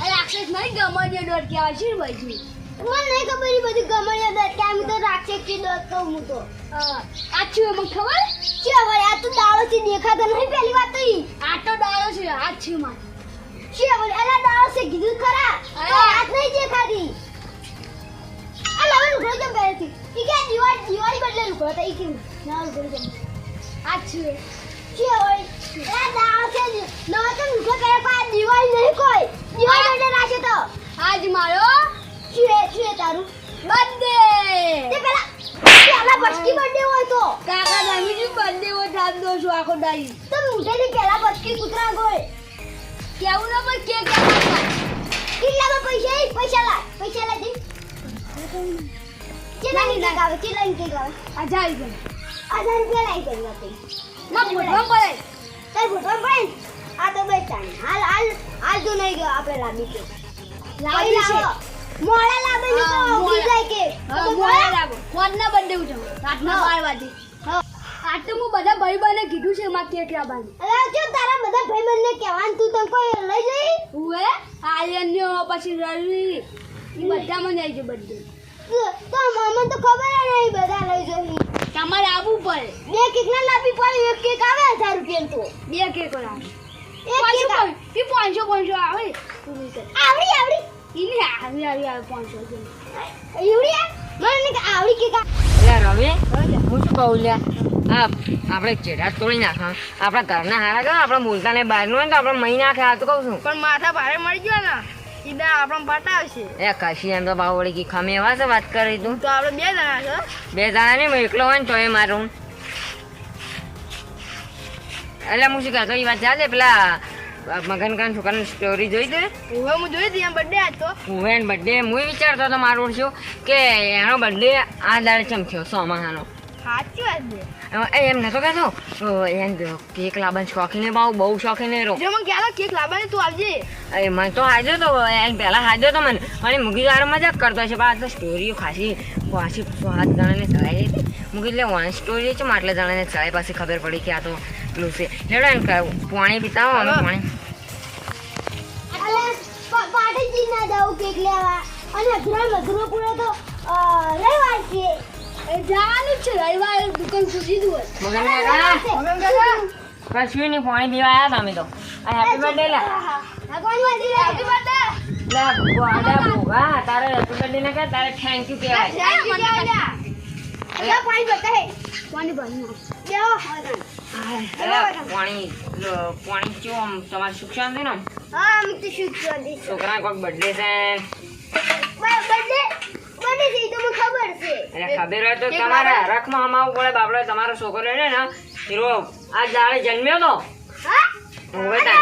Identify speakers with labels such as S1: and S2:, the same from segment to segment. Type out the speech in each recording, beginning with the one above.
S1: આ રાક્ષસ નહીં ગમણીય દોડ કહેવાય છે હું તો. આછું એમાં ખબર?
S2: દેખાતો નહીં પહેલી વાત તો ઈ.
S1: આટો દાળો છે માં
S2: છે હવે અલા દાળો છે કીધું ખરા.
S1: અરે.
S2: તો હાથ નહીં દેખાતી. અલા લુગડો કેમ પહેરેથી ઈ કે દિવાળી દિવાળી બદલે લુગડો તો એ કેમ? ના લુગડો કેમ
S1: આછું
S2: છે. હોય છે તો દિવાળી નહીં કોઈ. દિવાળી રાખે તો.
S1: આજ મારો?
S2: છે છે તારું?
S1: બર્થડે!
S2: તે પેલા પેલા બચકી બર્થડે હોય તો.
S1: કાકા શું બર્થડે દો છો આખો
S2: તો મુઠેથી પેલા બચકી કૂતરા ગોય
S1: કેવું ના પણ કે કાકા
S2: કિલ્લામાં પૈસા પૈસા લાય પૈસા લાય દે કેટલા ની કેટલા ની કેક
S1: હજાર રૂપિયા.
S2: હજાર રૂપિયા લાઈ કરી હતી
S1: પડે
S2: કઈ ભૂતવા ભાઈ ને? આ તો બેચાણી હાલ હાલ હાલ તો નહીં ગયો આપણે
S1: લાવી છે.
S2: મોડા
S1: હા,
S2: તો
S1: મોડા.
S2: જાય કે.
S1: મોડે
S2: મોડા.
S1: લાગો. ફોનના બર્થડે ઉઠાવો. રાતના
S2: હા.
S1: બાર વાગે આ તો હું બધા ભાઈ બને કીધું છે માં કેટલા લાવવાની
S2: અરે જો તારા બધા ભાઈબંધને કહેવાનું તું તને કોઈ લઈ જઈ?
S1: હુએ આર્યન્યો પછી રવિ એ બધા મને આવી જાય બધું.
S2: તો મને તો ખબર જ નહીં બધા લઈ જઈ
S1: તમારે આવવું પડે.
S2: બે કેકના લાવી પડે એક કેક આવે હજાર રૂપિયા તો.
S1: બે કેક લાવે
S2: એક કેક આવે.
S1: એ પાંચસો પાંચસો આવે.
S2: આવડી આવડી.
S1: એને આવી આવી આવે પાંચસો
S2: એવડી મને આવડી કેક
S3: રવિ હું શું કહું લ્યા હા આપણે ચેડા તોડી નાખા આપણા ઘરના હારા કરો આપણે બોલતા ને બહારનું હોય ને તો આપણે મહી નાખે આ તો કહું છું.
S1: પણ માથા ભારે મળી ગયો ને. સીધા આપણને પટાવશે
S3: એ કશી તો વળી ખમે એવા છે વાત કરી તું.
S1: તો આપણે બે જણા છો.
S3: બે જણા નહીં હું એકલો હોય ને તો એ મારું. એટલે હું શું કહેતો એ વાત ચાલે? પેલા મગનકાન છોકરાની સ્ટોરી જોઈ દે
S1: હવે હું જોઈ હતી બર્થડે આજ તો.
S3: હું એને બર્થડે હું વિચારતો હતો મારું શું કે એનો બર્થડે આ દાડે ચમક્યો સોમાહાનો?
S1: સાચી વાત છે.
S3: એ એમ નતો કહેતો એને કેક લાવવાની શોખીને ભાવ બહુ શોખીને રો
S1: જો મને ક્યારે કેક લાવવાની તું આવજે.
S3: એ મને તો હાજર તો એને પહેલાં હાજર તો મને અને મૂકી વાર મજાક કરતો છે પણ આ તો સ્ટોરીઓ ખાસી પાછી હાથ જણાને ચડાવી હતી મૂકી એટલે વન સ્ટોરી છે માટલા જણાને ચડાવી પાછી ખબર પડી કે આ તો પેલું છે. લેડો એને કહું પાણી પીતાવો અમે પાણી.
S2: અલે, ના જાઉં કેક લેવા. અને અઘરા મધુરો પૂરો તો અ, રવિવાર છે.
S1: જવાનું છે રવિવારે દુકાન સુધી જ
S3: મગન કાકા
S2: રવિવાર છે.
S3: કશું નહીં પાણી પીવા આવ્યા તમે તો. આ હેપી બર્થડે લે. ગોડા ભોગા તારે હેપી બર્થડે ને કે તારે થેન્ક યુ કહેવાય.
S2: Thank you,
S1: મને
S2: દાદા. અલા, પાણી ભરતા હે.
S1: પાણી ભરી
S2: બેહો,
S3: પાણી પાણી ચો આમ. તમારે સુખ શાંતિ ને
S2: હા અમે તો શું
S3: છોકરા કોઈક બર્થડે છે.
S2: બર્થડે ખબર
S3: ખબર હોય તો તમારે હરખમાં હમાવવું પડે બાપડે તમારો છોકરો ને હીરો આ દાડે જન્મ્યો તો.
S2: એ તો.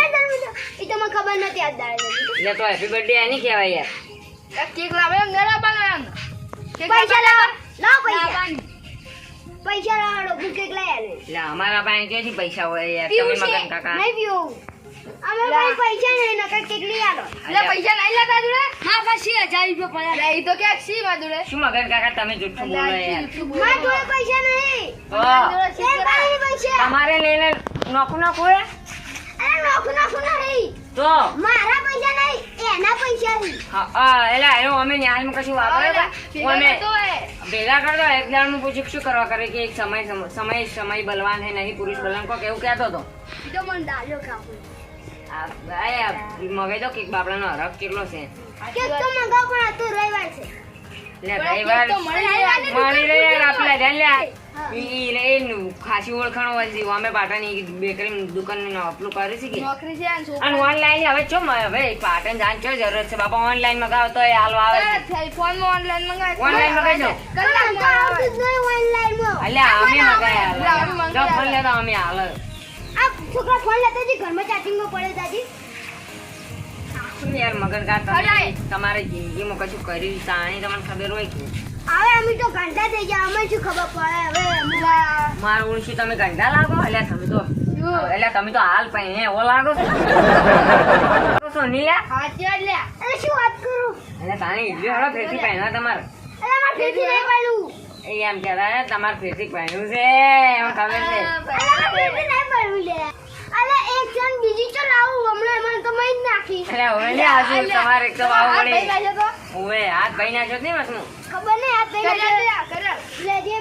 S2: મને ખબર નથી આજ દાડે
S3: એટલે તો હેપી બર્થડે એની કહેવાય યાર.
S1: કેક લાવે
S2: પૈસા લાવ. લાવો પૈસા. પૈસા લાવો કેક લઈ આલે
S3: એટલે અમારા પાસે ક્યાંથી પૈસા હોય યાર? તમે મગન કાકા.
S2: નહીં પીવું. અમે પાસે પૈસા નહીં નકર કેક આલો
S1: એટલે પૈસા નહીં લેતા જોડે? હા પછી હજાર રૂપિયા પડ્યા. એ તો ક્યાંક સી માં જોડે.
S3: શું મગન કાકા તમે જુઠ્ઠું બોલો યાર.
S2: મારા જોડે પૈસા નહીં.
S3: તો
S2: શેર પાસે પૈસા.
S3: તમારે લઈને નોખું નાખું હે?
S2: અરે નોખું નોખું નહીં.
S3: તો?
S2: મારા પૈસા નહીં એના પૈસા નહીં.
S3: હા, હા, એટલે આયો અમે ન્યાયમાં કશું વાપરે તો અમે ભેગા કરતો એક દાડ હું પૂછ્યું શું કરવા કરે કે એક સમય સમય સમય બલવાન હે નહીં પુરુષ બલવાન? કો એવું કહેતો હતો
S1: તો મને દાજો
S3: ભાઈ આ મગાઈ દો કેક બાપડાનો હરખ કેટલો છે.
S2: કેક તો મંગાવ પણ આ તો રવિવાર છે.
S3: લે રવિવાર
S1: તો મળી જાય.
S3: યાર આપલા ધ્યાન લે. ઈ લે ઈ ખાસી ઓળખાણો હોય છે અમે પાટણની બેકરી દુકાન આપલું કરી છે કે.
S1: નોકરી છે અને
S3: ઓનલાઈન હવે ચો હવે પાટણ જાણ ચો જરૂર છે બાપા ઓનલાઈન મગાવો તો એ હાલ આવે છે.
S1: ફોનમાં ઓનલાઈન મંગાવે
S3: ઓનલાઈન મગાવજો
S2: પણ તો આવતું ઓનલાઈનમાં.
S3: અલ્યા અમે મંગાયા. જો ફોન લેતા અમે હાલ.
S2: આ છોકરા ફોન લેતા હતી ઘરમાં ચાર્જિંગમાં પડે દાદી.
S3: યાર મગન કા તમે તમારી જિંદગીમાં કશું કર્યું તાણી તમને ખબર હોય કે?
S2: હવે અમે તો ઘંટા થઈ ગયા અમે શું ખબર પડે? હવે
S3: મારું ઓળખી તમે ગંડા લાગો? એટલે તમે તો એટલે તમે તો હાલ પૈને એવો લાગો છો? નહીં લ્યા
S1: હાચી વાત લે.
S2: શું વાત કરું?
S3: એટલે તાણી ઇડલી હળો ફેરથી પહેલા તમારે.
S2: એટલે મારે ફેરથી નહીં પડ્યું
S3: એમ કેતા હે, તમારે ફેરથી ભણ્યું છે. એમ ખબર છે.
S2: અરે મારે ફેરથી નહીં પડ્યું લે. અરે એક જણ બીજી તો લાવું હમણાં એમાં તો મઈ જ નાખી.
S3: હવે તમારે એક તો વાવ
S1: આ
S3: પડી. હાથ ભાઈ નાખ્યો
S2: ખબર
S1: કરે
S2: લેજે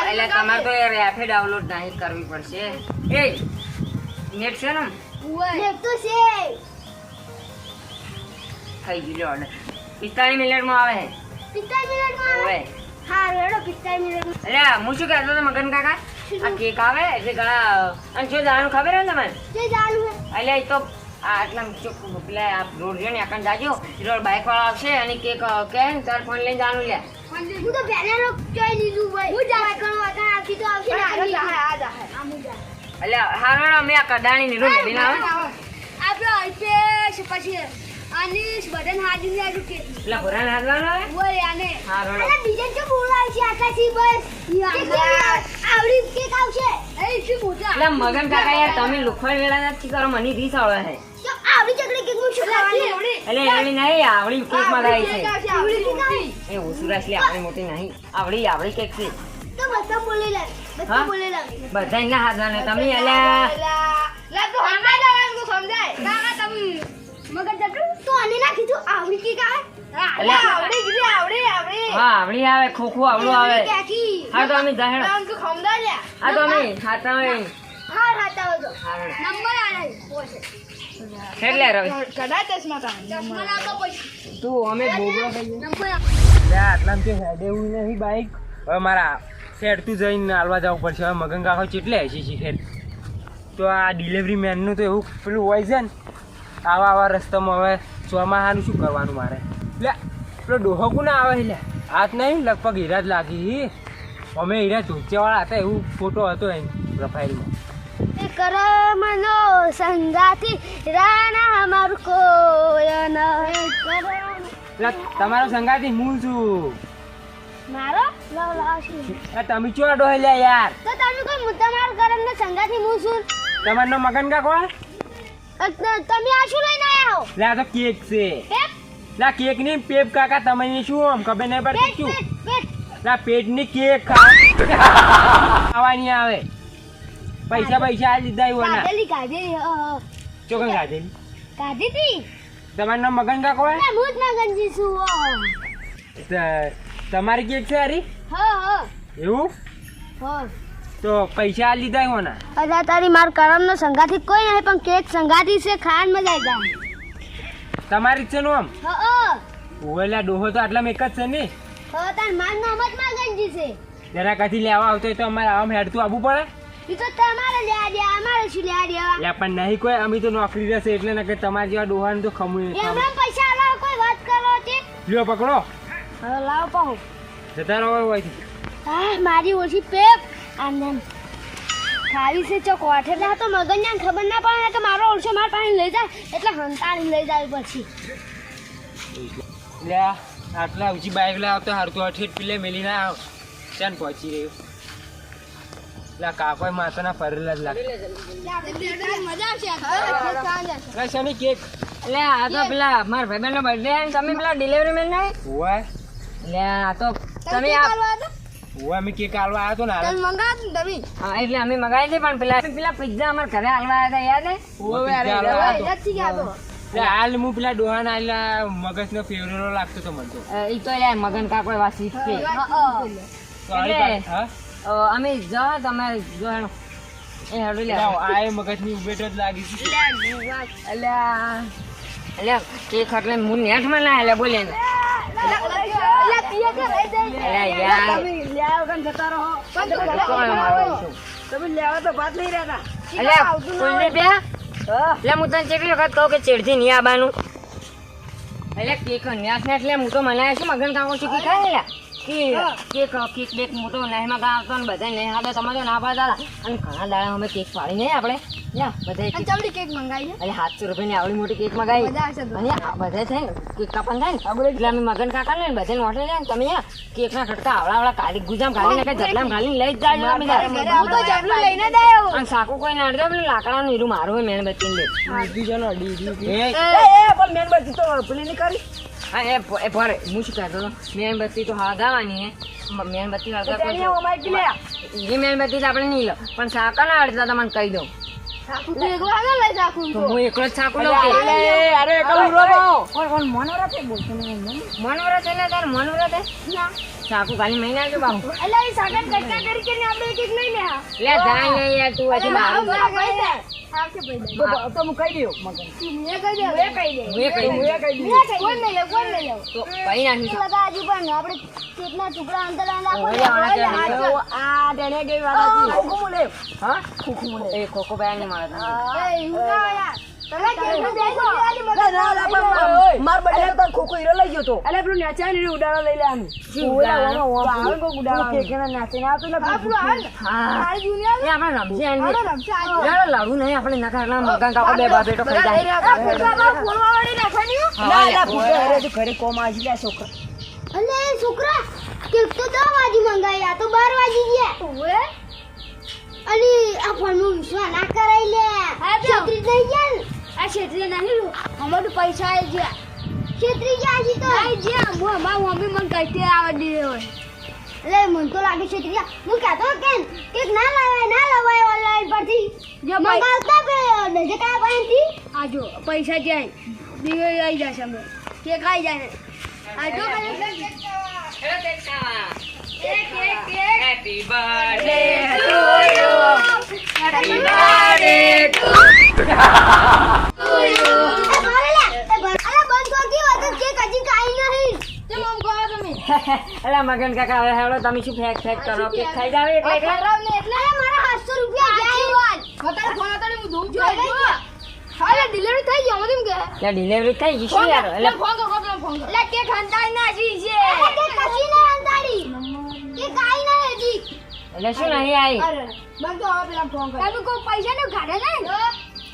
S3: એટલે તમારે તો એ ડાઉનલોડ નહીં કરવી પડશે. એ નેટ છે ને?
S1: ઉવે.
S2: તો છે.
S3: થઈ ગયું લો પિસ્તાળીસ મિનિટમાં આવે. છે
S2: પિસ્તાળીસ મિનિટમાં આવે હા રેડો પિસ્તાળીસ મિનિટમાં.
S3: એટલે હું શું કહેતો હતો મગન કાકા? આ કેક આવે? એટલે ઘણા અને શું જાણવું ખબર હે તમને?
S2: જે ચાલુ
S3: એટલે તો આટલા ચોક પેલા આ રોડ છે ને આકણ જાજો. રોડ બાઇક વાળો આવશે અને કેક કહે ને તાર ફોન લઈને જાણું લે.
S2: હું તો પહેલાનો જોઈ લીધું ભાઈ હું જા કણો આગળ આવતી તો આવશે
S1: આ
S2: આગળ
S1: જાહે, આ જાહે.
S2: આ હું જા
S3: એટલે હારો અમે આ કડાણી ની રૂમ આવે
S1: આપણે અલ્પેશ પછી અનીશ બધાને હાજરની આજુ કે
S3: એટલે ભોરાને હાથવાનો આવે
S1: ઓય આને.
S2: અરે બીજા તો બોલાય છે આકાશી બસ? આવડી કેક આવશે?
S1: એ શું મોટા?
S3: એટલે મગન કાકા યાર તમે લુખવાડ વેળા નથી કરો મને રીસ આવે છે.
S2: તો આવડી ચકડી કેકનું શું ખાવાનું?
S3: એટલે એવડી નહીં આવડી કેકમાં થાય છે.
S1: આવડી મોટી.
S3: એ ઓસુરાશ લે આવડી મોટી નહીં. આવડી આવડી કેક છે.
S2: તો બધા બોલી લે બધા બોલી લે.
S3: બધા એના હાથવાને તમે અલ્યા.
S1: લા. તું સમજાય જવાનું સમજાય. કાકા તમે મગજ જતું
S2: તો આને ના કીધું આવડી કે આવે
S3: આવડે
S1: આવડી ગઈ આવડે આવડી.
S3: હા આવડી આવે ખોખું આવડું આવે. હા તો અમે જાહેર.
S1: આમ તું.
S3: હા તો અમે ખાતા હોય.
S2: હા ખાતા હોય તો.
S1: નંબર આલે.
S3: એટલે રવિ?
S1: ચશ્મા પછી.
S3: તું અમે થઈ
S1: આપો
S4: આટલામાં હેડે એવું નહીં બાઈક હવે મારા હેડતું જઈને હાલવા જવું પડશે. હવે મગન કાકો ચેટલે હશે શીખેર તો આ ડિલિવરી મેનનું તો એવું પેલું હોય છે ને આવા આવા રસ્તામાં હવે ચોમાહાનું શું કરવાનું મારે? લે પેલો ડોહો કોના આવે લે હાથ નહીં લગભગ હીરા જ લાગી અમે હીરા ધોચેવાળા હતા એવું ફોટો હતો એમ પ્રોફાઇલમાં
S2: કરમનો સંગાથી રાણા અમારું કોય
S4: એટલે તમારો સંગાથી હું છું?
S2: મારો? લાવ લાવ
S4: તમે ચો ડોહે લે યાર?
S2: તો તમે કોઈ મુદ્દા માર કરમનો સંગાથી હું છું?
S4: તમારનો મગન
S2: કા કોણ તમે આ શું લઈને હો
S4: લે તો કેક છે. લા કેકની પેપ કાકા તમને શું આમ ખબર નહીં પડતી શું? લા પેટ. ની કેક ખાવાની આવે. પૈસા પૈસા આ લીધા એવું ના
S2: હ.
S4: ચોકન ગાધેલી.
S2: કાઢી તી
S4: તમારું નામ મગન કાકો હે?
S2: હું જ મગનજી છું.
S4: તમારી કેક છે હરી?
S2: હા હ.
S4: એવું?
S2: હા.
S4: તો પૈસા આ લીધા એવું ના
S2: અરે તારી માર કરમનો સંગાથી કોઈ નહીં પણ કેક સંગાથી છે ખાન મજા આવી જાય.
S4: તમારી જ છે નું આમ?
S2: હ હ.
S4: ડોહો તો આટલા એક જ છે ને?
S2: હ તાર માર નામ જ મગનજી છે.
S4: જરા કથી લેવા આવતો તો અમારે આમ હેડતું આવવું પડે.
S2: એ તો તમારે લેવા દે અમારે શું લેવા દેવા?
S4: લે પણ નહીં કોઈ અમે તો નોકરી રહેશે એટલે ને કે તમારા જેવા ડોહાને તો ખમું
S2: એમણે પૈસા લાવ કોઈ વાત કરો છે
S4: લ્યો પકડો.
S2: હવે લાવ પાહો.
S4: જતા રહો હોય
S2: હા મારી ઓછી પેપ. આને ખાવી છે ચોક આઠે એટલે તો મગજને ખબર ના પડે કે મારો ઓળશો માર પાણી લઈ જાય. એટલે હંતાળી લઈ જાય પછી.
S4: લે આટલા ઊંચી બાઇક લે આવતો હારતું અઠેઠ પીલે મેલી ના આવ. ત્યાં પહોંચી રહ્યો. લે કાકોય માથાના ફરેલા જ લાગે
S1: મજા આવશે
S4: લે શની કેક?
S3: લે આ તો પેલા મારા ભાઈબંધનો બર્થડે તમે પેલા ડિલિવરી મેન નહીં લે આ તો તમે આ
S4: હોવા મેં કેક આલવા આવ્યો તો ને હાલ
S1: મંગાવ તમે
S3: હા, એટલે અમે મગાવી હતી પણ પેલા પેલા પિઝા અમારા ઘરે આલવા આવ્યા હતા યાદ હે
S1: ગયા
S4: હાલ હું પેલા ડોહાના આલા મગજનો ફેવરેલો લાગતો તો મને તો
S3: અ, તો યાર મગન કાકો એવા? અ, અમે જાઓ તમે જો મગજ એ હેડો લે
S4: લે આ એ મગજની ઉભેટ જ લાગી છે
S3: એટલે આ- એટલે કેક એટલે હું નેટમાં ના એટલે બોલે ને યાર કોણ મારો છું? એટલે કોઈને બે? એટલે હું તને કેટલી વખત કહું કે ચેડથી નહીં આવવાનું? એટલે કેક ન્યાસ ને એટલે હું તો મનાય છું મગન કાકો ચૂકી ખાય કેક કેક બેક મોટો નહેમાં ગા આવતો ને બધા નહીં આવે તમે તો ના પાડતા અને ઘણા દાડા અમે કેક પાડી નહીં આપણે. યા બધા
S2: કેક. મંગાવી
S3: સાતસો રૂપિયાની આવડી મોટી કેક મંગાવી. અને બધા છે ને કેક કાપણ થાય ને એટલે અમે મગન કાકા ને બધા જાય ને તમે કેક ના કટકા આવડા આવડા કાલી ગુજામ ખાલી નાખે જટલામ ઘાલીને લઈ જ જાય તમે
S2: તો લઈને
S3: અને સાકુ કોઈ ના લાકડા પેલું લાકડાનું હીરું મારું હોય મેણબત્તી લે
S4: એ
S3: હા એ એ પર હું શું કહેતો હતો? મેણબત્તી તો હળગાવાની હે. મેણબત્તી હળગા કોઈ એ મેણબત્તી આપણે નહીં લો. પણ સાકા ના અડતા તમને કહી દઉં.
S2: તું. એકલો આગળ લઈ જા આખું
S3: તો
S2: તો.
S3: હું એકલો જ સાકુ લઉં કે?
S4: અરે કલું
S3: કોણ કોણ મનોરથ છે બોલતો નહીં મનોરથ એટલે તારે મનોરથ? હે
S2: ના.
S3: સાકુ ખાલી મહિના આવજો બાપુ.
S2: એટલે એ સાગર કટકા કરી કરીને આપણે એક એક લઈ લે હા.
S3: લે જાય નહીં યાર તું હજી મારું
S2: હા, ભાઈ દે. આવશે ભાઈ દે.
S4: તો હું કહી દઉં મગન.
S2: તું મેં કહી દે. મેં કહી દે.
S3: હું એ કહી દઉં.
S2: મેં કહી દે. કોણ લઈ લે, કોણ લઈ લે?
S3: તો કહી નાખીશું
S2: લગા હજુ પણ આપણે કેકના ટુકડા અંદર
S3: આ ગઈ વાત
S2: ખોખું
S3: બેન મારે
S2: ના
S4: બડે તો ખોખો હીરો લઈ ગયો તો.
S1: અલે પેલું નેચા ને ઉડાડો લઈ.
S3: એ આપણે રમશે એની નહીં. આપણે કાકો બે બેટો ખાઈ જાય.
S4: ઘરે કોમ ગયા છોકરા.
S2: અલે છોકરા કેક તો દસ વાગે મંગાવી આ તો બાર વાગી ગયા. ઓએ અલી આ ફોનનું વિશ્વાસ ના કરાઈ નહીં પૈસા આવી ગયા છેતરી ગયા હજી તો.
S1: આવી જ્યાં. હું અમાર મમ્મી મને કઈથી આવડી હોય
S2: એટલે મને તો લાગે છેતરી ગયા હું કહેતો કેમ કે ના લવાય ના લવાય ઓનલાઈન પરથી.
S1: જો
S2: મંગાવતા પે નજે કા પાસેથી
S1: આ જો પૈસા જાય. દીવે આવી જશે અમે. કે આવી જાય. ને આ જો
S3: Happy birthday
S2: એ ભરે લે એ ભરે અલે વાત તમે
S3: અલા મગન કાકા હવે હેડો તમે શું ફેક ફેક કરો? કે ખાઈ જાવ એટલે એટલે?
S2: ને એટલે મારા 800 રૂપિયા ગયા
S1: અત્યારે ફોન અત્યારે હું દઉં છું. હાલે ડિલિવરી થઈ ગઈ અમે કે?
S3: કે ડિલિવરી થઈ ગઈ શું યાર? એટલે
S1: ફોન કરો ફોન ફોન કર.
S2: એટલે કે ખંતાઈ ના જી છે. કે કશી ના અંતાડી કે કાઈ ના હજી.
S3: એટલે શું નહીં આવી?
S1: અરે બંધ તો હવે પેલા ફોન કર. તમે કોઈ પૈસા ને કાઢે ને?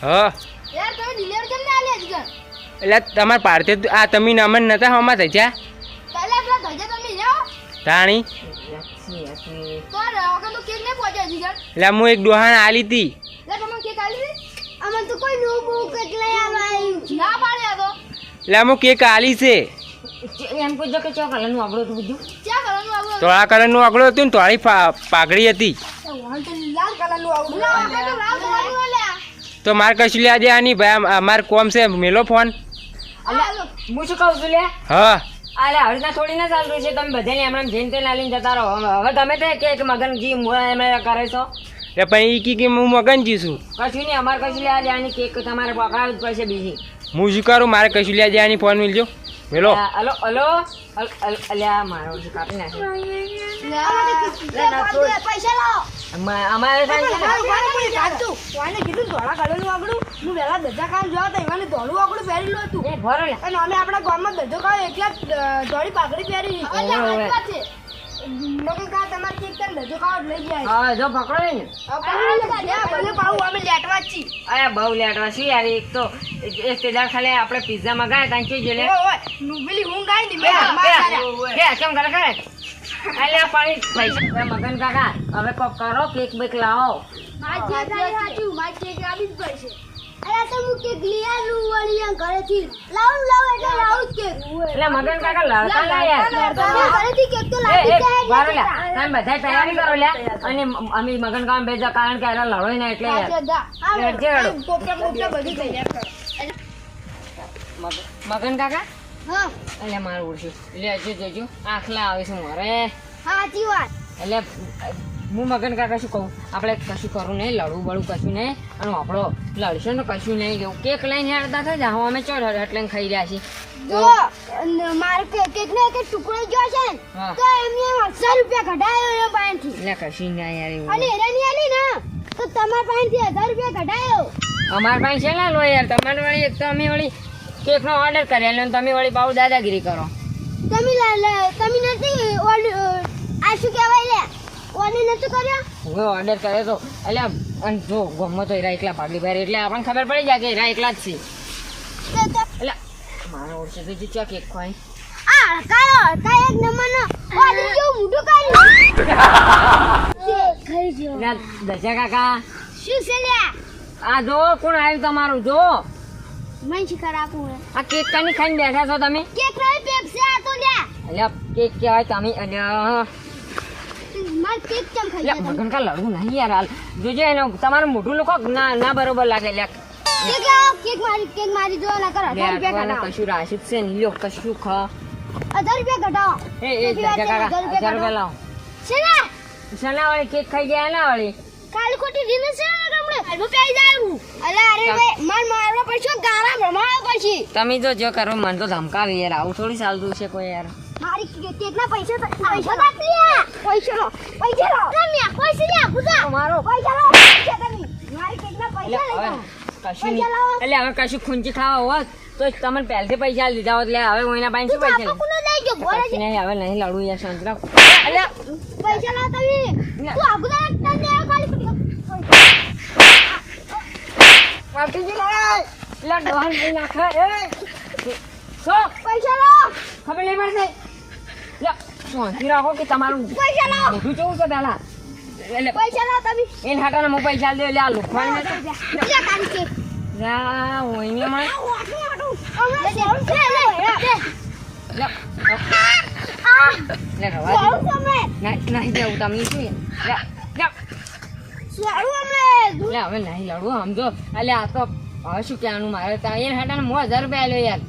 S4: હા.
S1: યાર તમે ડિલિવરી કેમ ના આલે હજી
S4: એટલે તમારે પાર્થે આ તમે નમન નતા હમા થઈ જા
S1: પહેલા પેલા ધજે તમે જાઓ
S4: તાણી
S3: યસી, યસી.
S1: તો વગર તો કેક નહીં પહોંચે હજી
S4: એટલે હું એક ડોહાણ આલી હતી
S1: લે તમે કેક આલી
S2: અમન તો કોઈ નો બહુ કેટલા આવ્યું
S1: ના પાડે તો.
S4: એટલે હું કેક આલી છે.
S3: એમ પૂછજો કે ચો આપણું હતું બધું?
S4: આગળ હતું. ને પા- પાઘડી હતી.
S1: લાલ ના તો લે
S4: મારે કશું લ્યા દે આની? ભાઈ અમારે કોમ છે મેલો ફોન.
S3: અલ્યા હું શું કહું છું લે
S4: હા.
S3: અરે રીતના થોડી ના ચાલતું છે તમે બધાને એમણે જેમ તે લઈને જતા રહો. હવે હવે તમે તે કે કે મગનજી એમ કરે છો?
S4: એટલે પણ એ કી કે હું મગનજી છું.
S3: કશું નહીં અમારે કશું લેવા દેવાની કેક તમારે પકડાવવી જ પડશે બીજી.
S4: હું શું કરું? મારે કશું લ્યા દે આની ફોન મિલજો.
S3: હેલો હલો હલો અલ- અલ- અલ્યા મારો કાપી નાખ્યો?
S2: પૈસા લાવો.
S3: અમારે
S1: વાને કીધું ધોળા કલરનું આગળું હું વેલા દજા ખાન જોવા તો એવાને ધોળું આગળું પહેરેલું હતું. અને અમે આપણા ગામમાં દજો ખાવ એકલા ધોળી પાઘડી પહેરી.
S3: ઓવે, ઓવે.
S1: મગન કા તમારે કેક તને દજો ખાવ લઈ જાય?
S3: હા જો પકડો ને.
S1: ભલે પાવું અમે લેટવા જ છીએ.
S3: અરે બહુ લેટવા શું યાર એક તો એક એક તે ખાલી આપણે પિઝા મંગાવ્યા ત્યાં કે જો લે?
S1: ઓય, આવી ને મેં
S3: કેમ કરે કરે અલ્યા પાણી. પૈસા હવે મગન કાકા હવે કોક કરો કેક બેક લાવો.
S2: મારી જે થાય સાચું મારી કેક આવી જ પડશે. અરે તો હું લાવું લાવું એટલે લાવું. જ
S3: એટલે મગન કાકા લડતા ના યાર
S2: તમે કેક તો
S3: એ,
S2: લાવી
S3: એ, વારો લ્યા. તમે બધા તૈયારી કરો લ્યા. અને અમે મગન કામ ભેજા કારણ કે એના લડોય ને એટલે યાર લેટજે
S1: પોપટા પોપટા બધું તૈયાર કરો
S3: મગન કાકા?
S2: હા.
S3: એટલે મારું ઓળખ્યું લેજો જોજો આખલા આવે છે મારે.
S2: સાચી વાત.
S3: એટલે હું મગન કાકા શું કહું? આપણે કશું કરવું નહીં લડવું બળવું કશું નહીં અને આપણો લડશો ને કશું નહીં કેવું કેક લઈને હેડતા થઈ જાય અમે ચો એટલે ખાઈ રહ્યા છીએ.
S2: જો ન- મારે કેક નો એક ટુકડો જો છે ને તો એમને હજાર રૂપિયા કઢાયો એ પાસેથી.
S3: એટલે કશું ના યાર એવું.
S2: અને હેરાની આલી ને તો તમારા પાસેથી હજાર રૂપિયા કઢાયો.
S3: અમાર પાસે છે ને લો યાર તમારે વળી એક તો અમે વળી કેકનો ઓર્ડર કરેલો અને તમે વળી પાછું દાદાગીરી કરો.
S2: તમે લા- લા- તમે નથી કર્યો?
S3: હું ઓર્ડર કર્યો તો. એટલે અને જો ગમો તો એરા એકલા પાટલી ભાઈ એટલે આપણને ખબર પડી જાય કે એરા એકલા જ છે. એટલે મારો ઓળખે કે જે ચા કેક ખવાય
S2: આ કાયો એક નંબરનો. ખાઈ
S3: એટલે દશા કાકા.
S2: શું છે લ્યા
S3: આ જો કોણ આવ્યું તમારું? જો.
S2: મન શિકાર આપું
S3: આ કેક કાની ખાઈને બેઠા છો તમે?
S2: કેક નહીં પેપ્સી આ તો લ્યા
S3: એટલે કેક કહેવાય તમે. એટલે
S2: માર કેક કેમ ખાઈ ગયા
S3: મગન કા લડવું નહીં યાર હાલ. જોજે એને તમારું મોઢું લોકો ના ના બરોબર લાગે એટલે
S2: કેક લાવો કેક મારી કેક મારી દો ના કરો હજાર રૂપિયા ઘટાડો.
S3: કશું રાશિદ છે ને લ્યો કશું ખ.
S2: હજાર રૂપિયા ઘટાડો.
S3: એ એ
S2: કેટલી
S3: દશા
S2: વાત
S3: કાકા
S2: છે?
S3: રૂપિયા લાવો
S2: છે ને
S3: શના? વાળી કેક ખાઈ ગયા એના વાળી
S2: કાલ ખોટી દિન છે તમને હાલમાં પેઈ જાય હું. અરે ભાઈ માર મારવા પડશે ગારા ભરમાવા પડશે.
S3: તમે જો જો કરો મન તો ધમકાવી યાર આવું થોડી ચાલતું છે કોઈ યાર.
S2: મારી કેટલા પૈસા પૈસા લાખ પૈસા લો પૈસા લો. રમ્યા પૈસા લ્યા કુદા
S3: મારો
S2: પૈસા લો પૈસા તમે. મારી કેટલા પૈસા લઈ
S3: હવે
S2: જાઓ
S3: કશું નહીં.
S2: પૈસા લાવો.
S3: એટલે હવે કશું ખૂંચી ખાવા હોત તો તમને પહેલથી પૈસા લીધા હોત. એટલે હવે મહિના પાસે નહીં હવે નહીં લડવું યાર
S2: પૈસા લાવ તમે. તું આગુદા તને ખાલી
S3: નાખે એ સો
S2: પૈસા લાવો.
S3: ખબર નહીં પડશે લે રાખો કે તમારું?
S2: પૈસા લાવો.
S3: મોઢું કેવું છે પહેલા
S2: પૈસા લાવો તમે.
S3: એને હાટાને હું પૈસા દે એટલે આ લુખવાની નથી નહીં જવું તમને શું હવે નહીં લડવું સમજો એટલે આ તો હવે શું કહેવાનું મારે? ત્યાં એને હાટાને હું હજાર રૂપિયા આલ્યો યાર.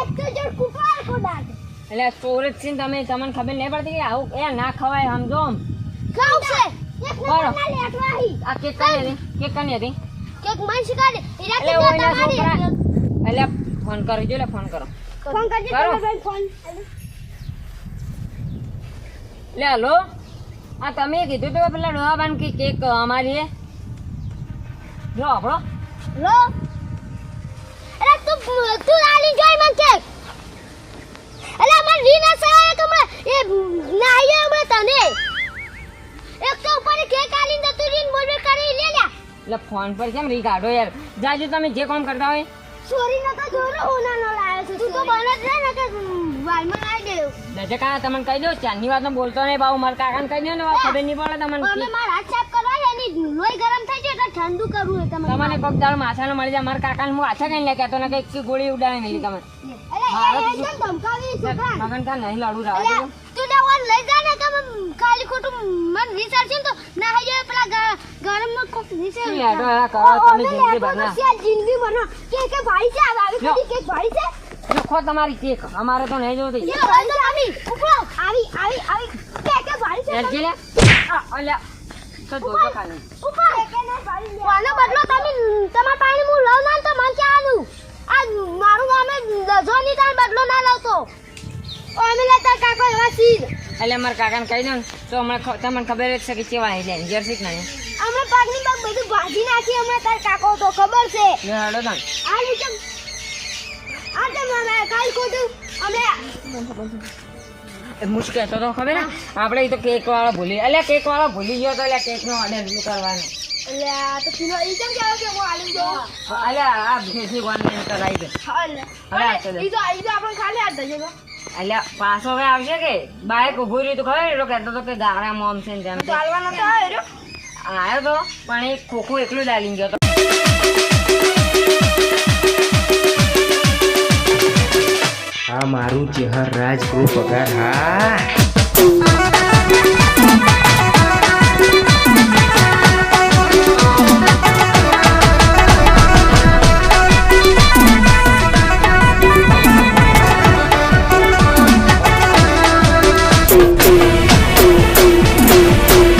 S2: એક તો કુપાર
S3: એટલે સ્ટોરેજ છે તમે તમને ખબર નહીં પડતી કે આવું એ ના ખવાય સમજો? આમ.
S2: ખાવ છે. એક
S3: બોલો.
S2: લેટવાહી
S3: આ કેક કઈ હતી? કેક કઈ હતી?
S2: કેક મન શીખાડે એરા
S3: એટલે
S2: કે
S3: ઓયના
S2: તમારી
S3: એટલે ફોન કરી જો લે ફોન કરો.
S2: ફોન કરજે તમે ભાઈ ફોન.
S3: લે હલો? આ તમે કીધું તો પેલા ડોહાબાન કે કેક અમારી જો આપણો.
S2: લો અરે તું તું આલી જોઈ મન કેક. અલે ના રીના સવાય એ નાઈએ હમણાં તને. એક તો ઉપર કેક આલીને તું રીન બોલ કરી લે લે
S3: એટલે ફોન પર કેમ રી કાઢો યાર? જાજો તમે જે કામ કરતા હોય.
S2: સોરી ન તો જોરો હોના ન લાયો છે. તું તો બને જ રહે ને કે વાલમાં લાવી ગયો
S3: દજે કા તમને કહી દો ચાંદની વાત બોલતો નહીં બાબુ મારા કાકાને કહી દો ને ખબર નહીં પડે તમને.
S2: અમે માર હાથ સાફ કરવા એની લોહી ગરમ થઈ જાય તો ઠંડુ કરવું હે તમને
S3: તમને પગ દાળ માથાનો મળી જાય મારા કાકાને હું આછા કઈ લે તો ને કઈ ગોળી ઉડાવી મેલી તમે. મગન કા નહીં લડું રાવા
S2: તું ના ઓન લઈ જા ને કે મન ખાલી ખોટું મન રિસર્ચ છે ને તો ના હઈ જાય પેલા ગ- ગરમમાં કોક રિસર્ચ
S3: શું યાર, આ કરો તમે જિંદગી બના.
S2: જિંદગી બનો કે કે ભાઈ છે આવી. ભાઈ છે
S3: લખો તમારી કેક અમારે તો નહીં જોતી
S2: એ આવી ઉપરો આવી આવી આવી કે કે ભાઈ છે
S3: લે આ, અલ્યા તો જોજો ખાલી
S2: ઉપર
S3: એટલે મારા કાકાને કહી દો ને તો હમણાં તમને ખબર જ છે કે કેવા આવી જાય જર્સી ના
S2: અમે પાકની પાક બધું ભાજી નાખી અમે તાર કાકો તો ખબર છે.
S3: લે હેડો તને
S2: આ લીધે આ તો મને કાલ ખોટું અમે
S3: મુશ્કેલ તો તો ખબર ના આપણે તો કેક વાળો ભૂલી એટલે કેક વાળો ભૂલી ગયો તો એટલે કેક નો ઓર્ડર કરવાનો.
S2: એટલે આ તો કિલો ઈ કેમ કેવો કે હું આલી દો
S3: એટલે આ ભેજી વાન કરાવી દે. તો દે.
S2: ઈ તો ઈ તો આપણે ખાલી આ દઈએ
S3: એટલે પાછો હવે આવશે કે બાઈક ઉભું રહ્યું તો ખબર? એટલો કહેતો હતો કે ગાળા મોમ છે ને.
S2: ચાલવાનો તો આવ્યો
S3: આવ્યો તો પણ એ ખોખું એકલું ડાલી ગયો તો
S4: આ મારું ચેહર રાજ ગૃહ પગાર હા.